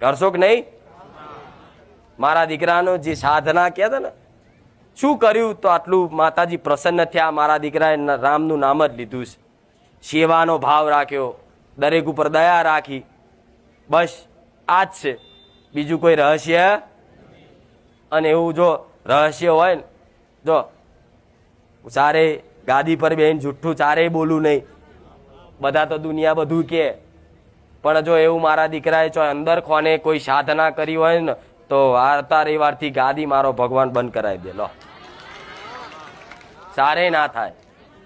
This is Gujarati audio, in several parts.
કરશો કે નહીં? મારા દીકરાનો જે સાધના કહેતા ને, શું કર્યું તો આટલું માતાજી પ્રસન્ન થયા? મારા દીકરાએ રામનું નામ જ લીધું છે. સેવાનો ભાવ રાખ્યો, દરેક ઉપર દયા રાખી. બસ, આ જ છે. બીજું કોઈ રહસ્ય? અને એવું જો રહસ્ય હોય ને, જો ચારે ગાદી પર બેન જુઠ્ઠું ચારેય બોલું નહીં. બધા તો દુનિયા બધું કે. પણ જો એવું મારા દીકરાએ જો અંદર ખોને કોઈ સાધના કરી હોય ને, તો વાર્તા રવિવારથી ગાદી મારો ભગવાન બંધ કરાવી દે, લો. સારે ના થાય.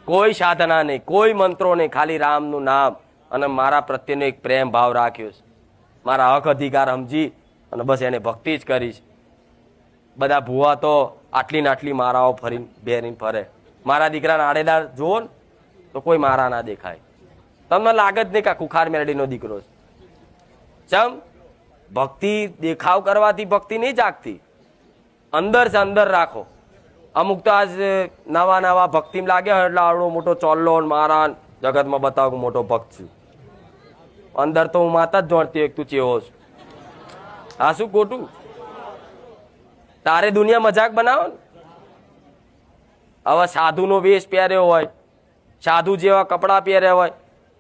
કોઈ સાધના નહીં, કોઈ મંત્રો નહીં, ખાલી રામનું નામ અને મારા પ્રત્યેનો એક પ્રેમ ભાવ રાખ્યો છે. મારા હક અધિકાર સમજી અને બસ એને ભક્તિ જ કરીશ બધા ભૂવા તો આટલી ને આટલી મારાઓ ફરીને બેરીને ફરે. મારા દીકરાના આડેદાર જુઓ ને, તો કોઈ મારા ના દેખાય. તમને લાગે જ નહીં કે કુખાર મેરડીનો દીકરો છે. ચમ? ભક્તિ દેખાવ કરવાથી ભક્તિ નહીં જાગતી. અંદર છે, અંદર રાખો. અમુક તો આજ નવા નવા ભક્તિમાં હોય એટલે આવડો મોટો ચોલ્લો મારા જગતમાં બતાવ મોટો ભક્ત છું. અંદર તો હું માતા જ જોડતી એક તું ચેવો છું. આ શું ખોટું? તારે દુનિયા મજાક બનાવો ને. હવે સાધુનો વેશ પહેર્યો હોય, સાધુ જેવા કપડાં પહેર્યા હોય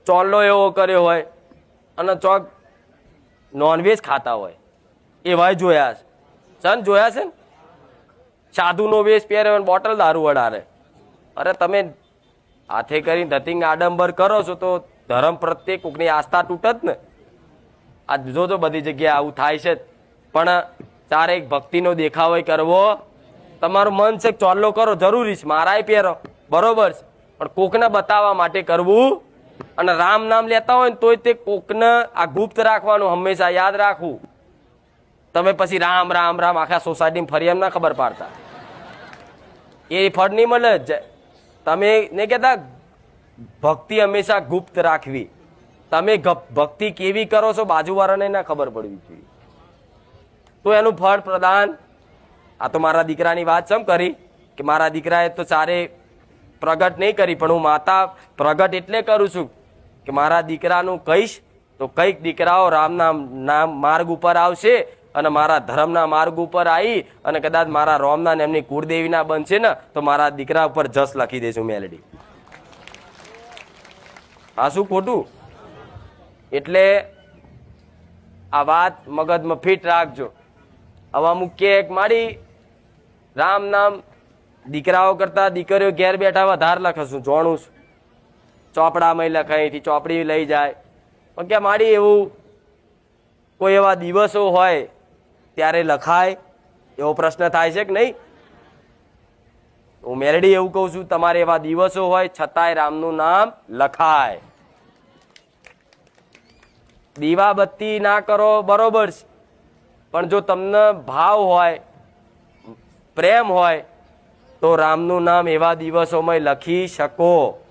ચોલ્લો એવો કર્યો હોય અને ચોક નોનવેજ ખાતા હોય. એવાય જોયા છે. સન, જોયા છે ને? સાધુનો વેશ પહેર્યો અને બોટલ દારૂ વડારે. અરે તમે હાથે કરી ધતિંગ આડંબર કરો છો તો ધર્મ પ્રત્યે કોકની આસ્થા તૂટત ને. આ જોજો બધી જગ્યાએ આવું થાય છે. પણ તારે એક ભક્તિનો દેખાવો કરવો. તમારું મન છે ચોલ્લો કરો, જરૂરી છે. મારાય પહેરો. બરોબર છે. પણ કોકને બતાવવા માટે કરવું અને રામ નામ લેતા હોય ને તોય તે કોકને આ ગુપ્ત રાખવાનું હંમેશા યાદ રાખવું. તમે પછી રામ રામ રામ આખા સોસાયટીમાં ફરી એમ ના ખબર પાડતા. એ ફળ નહીં મળે. તમે ને કહેતા, ભક્તિ હંમેશા ગુપ્ત રાખવી. તમે ભક્તિ કેવી કરો છો બાજુવાળાને ના ખબર પડવી જોઈએ. તો એનું ફળ પ્રદાન. આ તો મારા દીકરાની વાત સમ કરી કે મારા દીકરાએ તો સારે પ્રગટ નહીં કરી, પણ હું માતા પ્રગટ એટલે કરું છું. કે મારા દીકરાનું કહીશ, તો કંઈક દીકરાઓ રામના નામ માર્ગ ઉપર આવશે અને મારા ધર્મના માર્ગ ઉપર આવી અને કદાચ મારા રોમના એમની કુળદેવીના બનશે ને, તો મારા દીકરા ઉપર જસ લખી દઈશું મેલડી. આ શું ખોટું? એટલે આ વાત મગજમાં ફિટ રાખજો. હવે અમુક કે મારી રામ નામ દીકરાઓ કરતા દીકરીઓ ઘેર બેઠા વધારે લખશું જોણું છું. ચોપડામાં લખે અહીંથી ચોપડી લઈ જાય. પણ કે મારી એવું કોઈ એવા દિવસો હોય ત્યારે લખાય? એવો પ્રશ્ન થાય છે કે નહીં? હું મેરડી એવું કહું છું, તમારે એવા દિવસો હોય છતાંય રામનું નામ લખાય. દીવાબત્તી ના કરો બરોબર છે. પણ જો તમને ભાવ હોય, પ્રેમ હોય, તો રામનું નામ એવા દિવસોમાં લખી શકો.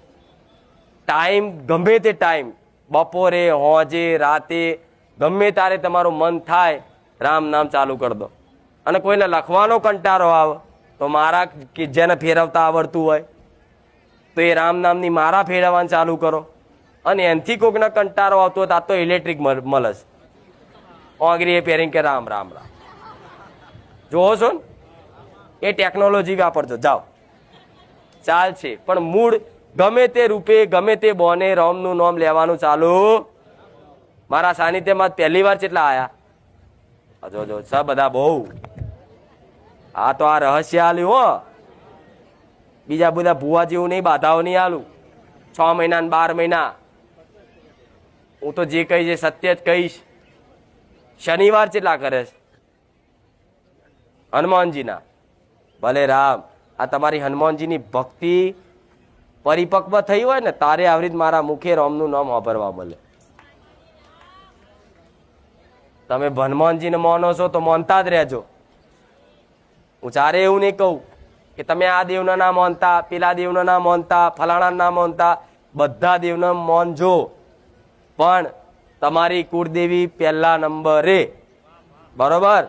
ટાઈમ, ગમે તે ટાઈમ, બપોરે, હોજે, રાતે, ગમે ત્યારે તમારું મન થાય, રામ નામ ચાલુ કરી દો. અને કોઈને લખવાનો કંટારો આવે, તો મારા કે જેને ફેરવતા આવડતું હોય, તો એ રામ નામની મારા ફેરવવાનું ચાલુ કરો. અને એનથી કોઈકને કંટારો આવતો હોય તો ઇલેક્ટ્રિક મળે ઓગરી એ પહેરીને કે રામ રામ રામ. જોવો છો ને? એ ટેકનોલોજી વાપરજો જાઓ. ચાલશે. પણ મૂળ ગમે તે રૂપે, ગમે તે બોને રોમનું નામ લેવાનું ચાલુ. મારા સાનિધ્યમાં પહેલી વાર કેટલા આયા? જો જો સ બધા બહુ. આ તો આ રહસ્ય આલ્યું, હો. બીજા બધા ભૂવા જેવું નહીં, બાધાઓ નહીં આલું. છ મહિના ને બાર મહિના. હું તો જે કહીશ એ સત્ય જ કહીશ. શનિવાર કેટલા કરે છે? હનુમાનજીના. ભલે રામ, આ તમારી હનુમાનજીની ભક્તિ પરિપક્વ થઈ હોય ને, તારે આવી રીત મારા મુખે રોમનું નામ વાપરવા મળે. તમે ભનમોહનજીને માનો છો તો માનતા જ રહેજો. હું ચારે એવું નહીં કહું કે તમે આ દેવના ના માનતા, પેલા દેવના ના માનતા ફલાણા ના માનતા, બધા દેવના માનજો. પણ તમારી કુળદેવી પહેલા નંબરે. બરોબર?